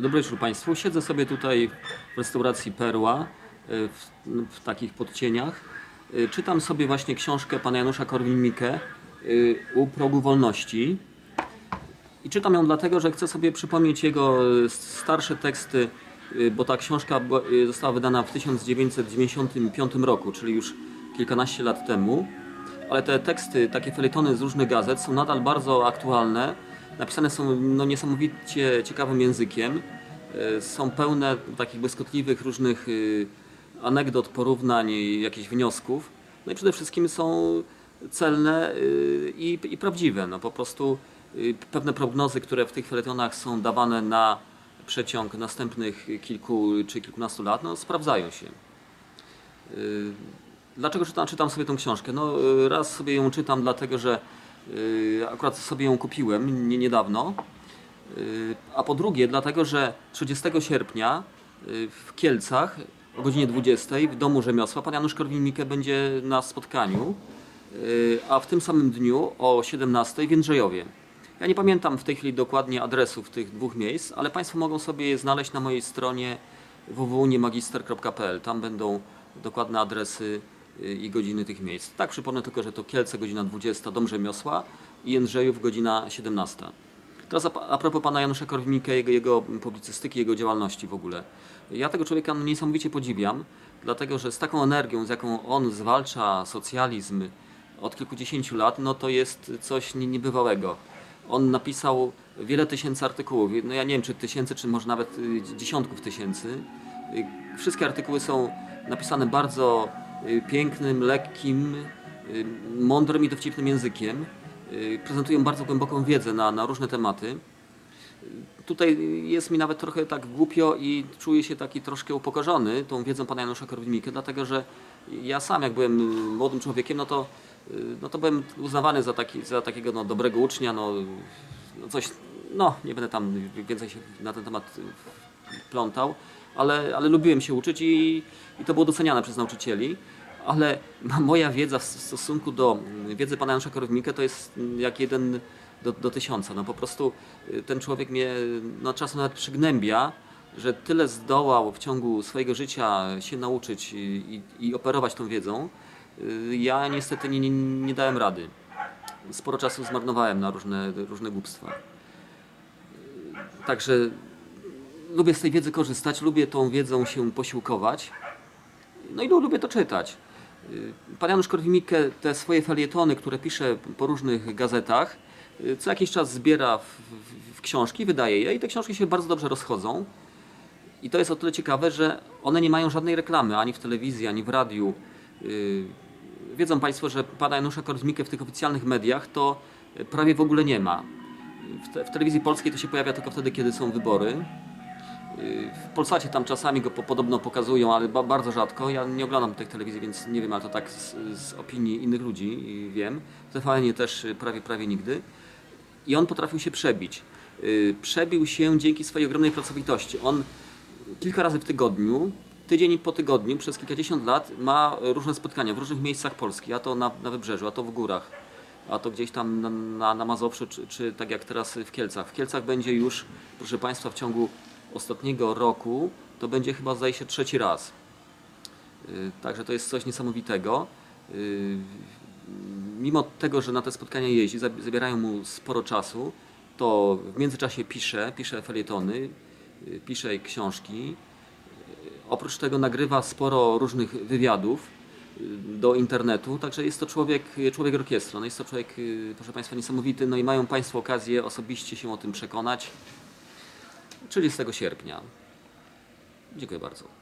Dobry wieczór Państwu. Siedzę sobie tutaj w restauracji Perła, y, w, w takich podcieniach. Y, Czytam sobie właśnie książkę pana Janusza Korwin-Mikke y, U progu wolności. I czytam ją dlatego, że chcę sobie przypomnieć jego starsze teksty, bo ta książka została wydana w 1995 roku, czyli już kilkanaście lat temu. Ale te teksty, takie felietony z różnych gazet są nadal bardzo aktualne. Napisane są no, niesamowicie ciekawym językiem. Y, Są pełne takich błyskotliwych różnych y, anegdot, porównań, jakichś wniosków. No i przede wszystkim są celne y, i, i prawdziwe. No po prostu y, pewne prognozy, które w tych felietonach są dawane na przeciąg następnych kilku czy kilkunastu lat, no sprawdzają się. Dlaczego czytam, czytam sobie tą książkę? No, raz sobie ją czytam, dlatego że akurat sobie ją kupiłem nie, niedawno. Y, A po drugie, dlatego że 30 sierpnia y, w Kielcach o godzinie 20 w Domu Rzemiosła pan Janusz Korwin-Mikke będzie na spotkaniu, y, a w tym samym dniu o 17 w Jędrzejowie. Ja nie pamiętam w tej chwili dokładnie adresów tych dwóch miejsc, ale Państwo mogą sobie je znaleźć na mojej stronie www.niemagister.pl. Tam będą dokładne adresy y, i godziny tych miejsc. Tak, przypomnę tylko, że to Kielce godzina 20, Dom Rzemiosła i Jędrzejów godzina 17. Teraz a, a propos pana Janusza Korwin-Mikke, jego, jego publicystyki, jego działalności w ogóle. Ja tego człowieka niesamowicie podziwiam, dlatego że z taką energią, z jaką on zwalcza socjalizm od kilkudziesięciu lat, no to jest coś nie- niebywałego. On napisał wiele tysięcy artykułów, no ja nie wiem czy tysięcy, czy może nawet y, dziesiątków tysięcy. Y, Wszystkie artykuły są napisane bardzo pięknym, lekkim, y, mądrym i dowcipnym językiem. Y, Prezentują bardzo głęboką wiedzę na, na różne tematy. Tutaj jest mi nawet trochę tak głupio i czuję się taki troszkę upokorzony tą wiedzą pana Janusza Korwin-Mikke, dlatego że ja sam jak byłem y, młodym człowiekiem, no to, y, no to byłem uznawany za, taki, za takiego no, dobrego ucznia, no, no coś, no nie będę tam więcej się na ten temat y, plątał, ale, ale lubiłem się uczyć i, i to było doceniane przez nauczycieli. Ale moja wiedza w stosunku do wiedzy pana Janusza Korwin-Mikke to jest jak jeden do, do tysiąca. No po prostu y, ten człowiek mnie no, czasem nawet przygnębia, że tyle zdołał w ciągu swojego życia się nauczyć i, i, i operować tą wiedzą. Y, Ja niestety nie, nie, nie dałem rady. Sporo czasu zmarnowałem na różne, różne głupstwa. Y, Także lubię z tej wiedzy korzystać, lubię tą wiedzą się posiłkować. No i lubię to czytać. Y, Pan Janusz Korwin-Mikke te swoje felietony, które pisze po różnych gazetach, y, co jakiś czas zbiera w, w, w książki, wydaje je i te książki się bardzo dobrze rozchodzą. I to jest o tyle ciekawe, że one nie mają żadnej reklamy ani w telewizji, ani w radiu. Y, Wiedzą Państwo, że pana Janusza Korwin-Mikke w tych oficjalnych mediach to prawie w ogóle nie ma. W, te, w telewizji polskiej to się pojawia tylko wtedy, kiedy są wybory. W Polsacie tam czasami go po, podobno pokazują, ale ba, bardzo rzadko. Ja nie oglądam tych telewizji, więc nie wiem, ale to tak z, z opinii innych ludzi wiem. W tvn też y, prawie, prawie nigdy. I on potrafił się przebić. Y, Przebił się dzięki swojej ogromnej pracowitości. On kilka razy w tygodniu, tydzień po tygodniu, przez kilkadziesiąt lat ma różne spotkania w różnych miejscach Polski. A to na, na Wybrzeżu, a to w górach, a to gdzieś tam na, na, na Mazowszu, czy, czy tak jak teraz w Kielcach. W Kielcach będzie już, proszę Państwa, w ciągu ostatniego roku to będzie chyba zdaje się trzeci raz. Y, Także to jest coś niesamowitego. Y, Mimo tego, że na te spotkania jeździ, zab- zabierają mu sporo czasu, to w międzyczasie pisze, pisze felietony, y, pisze książki. Oprócz tego nagrywa sporo różnych wywiadów do internetu, także jest to człowiek, człowiek orkiestra. No jest to człowiek, proszę Państwa, niesamowity, no i mają Państwo okazję osobiście się o tym przekonać. 30 sierpnia. Dziękuję bardzo.